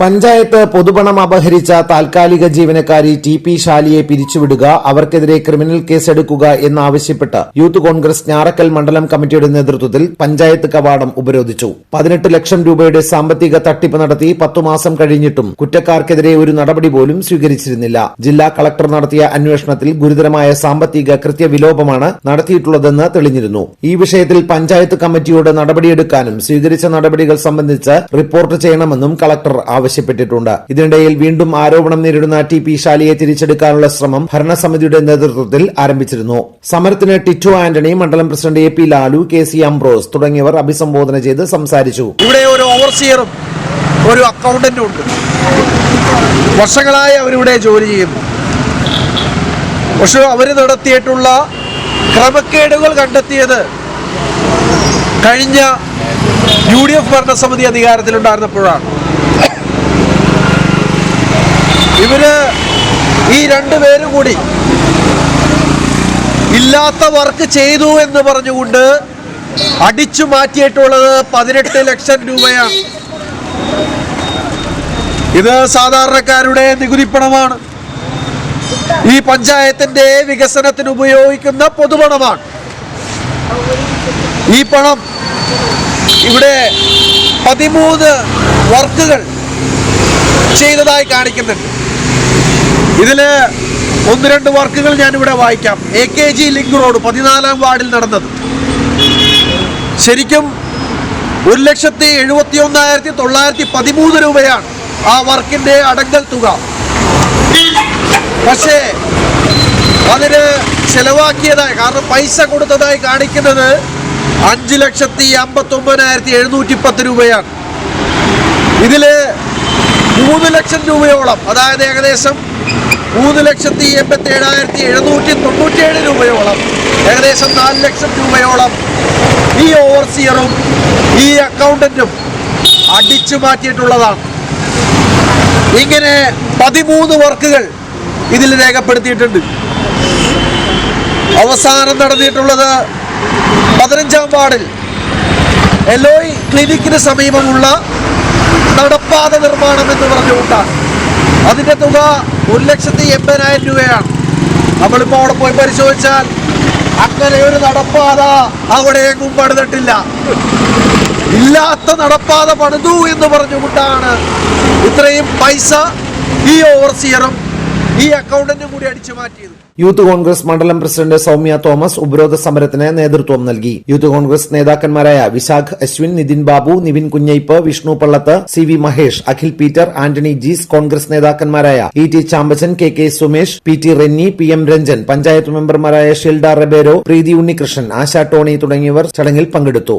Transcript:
പഞ്ചായത്ത് പൊതുപണം അപഹരിച്ച താൽക്കാലിക ജീവനക്കാരി T P ഷാലിയെ പിരിച്ചുവിടുക അവർക്കെതിരെ criminal കേസെടുക്കുക എന്നാവശ്യപ്പെട്ട് യൂത്ത് കോൺഗ്രസ് ഞാറക്കൽ മണ്ഡലം കമ്മിറ്റിയുടെ നേതൃത്വത്തിൽ പഞ്ചായത്ത് കവാടം ഉപരോധിച്ചു. പതിനെട്ട് ലക്ഷം രൂപയുടെ സാമ്പത്തിക തട്ടിപ്പ് നടത്തി പത്തു മാസം കഴിഞ്ഞിട്ടും കുറ്റക്കാർക്കെതിരെ ഒരു നടപടി പോലും സ്വീകരിച്ചിരുന്നില്ല. ജില്ലാ കളക്ടർ നടത്തിയ അന്വേഷണത്തിൽ ഗുരുതരമായ സാമ്പത്തിക കൃത്യവിലോപമാണ് നടത്തിയിട്ടുള്ളതെന്ന് തെളിഞ്ഞിരുന്നു. ഈ വിഷയത്തിൽ പഞ്ചായത്ത് കമ്മിറ്റിയോട് നടപടിയെടുക്കാനും സ്വീകരിച്ച നടപടികൾ സംബന്ധിച്ച് റിപ്പോർട്ട് ചെയ്യണമെന്നും കളക്ടർ ആവശ്യപ്പെട്ടിട്ടുണ്ട്. ഇതിനിടയിൽ വീണ്ടും ആരോപണം നേരിടുന്ന ടി പി ശാലിയെ തിരിച്ചെടുക്കാനുള്ള ശ്രമം ഭരണസമിതിയുടെ നേതൃത്വത്തിൽ ആരംഭിച്ചിരുന്നു. സമരത്തിന് ടിറ്റു ആന്റണി മണ്ഡലം president A P Lalu K C Ambrose തുടങ്ങിയവർ അഭിസംബോധന ചെയ്ത് സംസാരിച്ചു. ഇവിടെ ഒരു ഓവർസിയറും ഒരു അക്കൗണ്ടന്റും ഉണ്ട്. വർഷങ്ങളായി അവരിവിടെ ജോലി ചെയ്യുന്നു. പക്ഷെ അവർ നടത്തിയിട്ടുള്ള ക്രമക്കേടുകൾ കണ്ടെത്തിയത് കഴിഞ്ഞ യു ഡി എഫ് ഭരണസമിതി അധികാരത്തിലുണ്ടായിരുന്നപ്പോഴാണ്. ഇവർ ഈ രണ്ടു പേരും കൂടി ഇല്ലാത്ത വർക്ക് ചെയ്തു എന്ന് പറഞ്ഞുകൊണ്ട് അടിച്ചു മാറ്റിയിട്ടുള്ളത് പതിനെട്ട് ലക്ഷം രൂപയാണ്. ഇത് സാധാരണക്കാരുടെ നികുതി പണമാണ് ഈ പഞ്ചായത്തിന്റെ വികസനത്തിന് ഉപയോഗിക്കുന്ന പൊതുപണമാണ്. ഈ പണം ഇവിടെ പതിമൂന്ന് വർക്കുകൾ ചെയ്തതായി കാണിക്കുന്നുണ്ട്. ഇതിൽ ഒന്ന് രണ്ട് വർക്കുകൾ ഞാനിവിടെ വായിക്കാം. A K G link road പതിനാലാം വാർഡിൽ നടന്നത്. ശരിക്കും ഒരു ലക്ഷത്തി എഴുപത്തി ഒന്നായിരത്തി തൊള്ളായിരത്തി പതിമൂന്ന് രൂപയാണ് ആ വർക്കിന്റെ അടങ്കൽ തുക. പക്ഷേ അതിന് ചെലവാക്കിയതായി കാരണം പൈസ കൊടുത്തതായി കാണിക്കുന്നത് അഞ്ച് ലക്ഷത്തി അമ്പത്തി ഒമ്പതിനായിരത്തി എഴുന്നൂറ്റി പത്ത് രൂപയാണ്. ഇതിൽ മൂന്ന് ലക്ഷം രൂപയോളം അതായത് ഏകദേശം മൂന്ന് ലക്ഷത്തി എൺപത്തി ഏഴായിരത്തി എഴുന്നൂറ്റി തൊണ്ണൂറ്റിയേഴ് രൂപയോളം ഏകദേശം നാല് ലക്ഷം രൂപയോളം ഈ ഓവർസിയറും ഈ അക്കൗണ്ടന്റും അടിച്ചു മാറ്റിയിട്ടുള്ളതാണ്. ഇങ്ങനെ പതിമൂന്ന് വർക്കുകൾ ഇതിൽ രേഖപ്പെടുത്തിയിട്ടുണ്ട്. അവസാനം നടന്നിട്ടുള്ളത് പതിനഞ്ചാം വാർഡിൽ. എലോയ് ക്ലിനിക്കിന് സമീപമുള്ള നടപ്പാത നിർമ്മാണം എന്ന് പറഞ്ഞുകൊണ്ടാണ് അതിന്റെ തുക ഒരു ലക്ഷത്തി എൺപതിനായിരം രൂപയാണ്. നമ്മളിപ്പോൾ അവിടെ പോയി പരിശോധിച്ചാൽ അങ്ങനെ ഒരു നടപ്പാത അവിടെ എങ്ങും പണിതിട്ടില്ല. ഇല്ലാത്ത നടപ്പാത പണിതു എന്ന് പറഞ്ഞുകൊണ്ടാണ് ഇത്രയും പൈസ ഈ ഓവർസിയറും ഈ അക്കൗണ്ടന്റ് കൂടി അടിച്ചു മാറ്റിയത്. യൂത്ത് കോൺഗ്രസ് മണ്ഡലം പ്രസിഡന്റ് സൗമ്യ തോമസ് ഉപരോധ സമരത്തിന് നേതൃത്വം നൽകി. യൂത്ത് കോൺഗ്രസ് നേതാക്കന്മാരായ Vishakh Ashwin Nithin Babu Nivin കുഞ്ഞയ്പ് Vishnu Pallath C V Mahesh Akhil Peter Antony Jees Congress നേതാക്കന്മാരായ E T Champachan K K Sumesh P T Renny P M Ranjan panchayat മെമ്പർമാരായ ഷിൽഡ റബേരോ പ്രീതി ഉണ്ണികൃഷ്ണൻ ആശാ ടോണി തുടങ്ങിയവർ ചടങ്ങിൽ പങ്കെടുത്തു.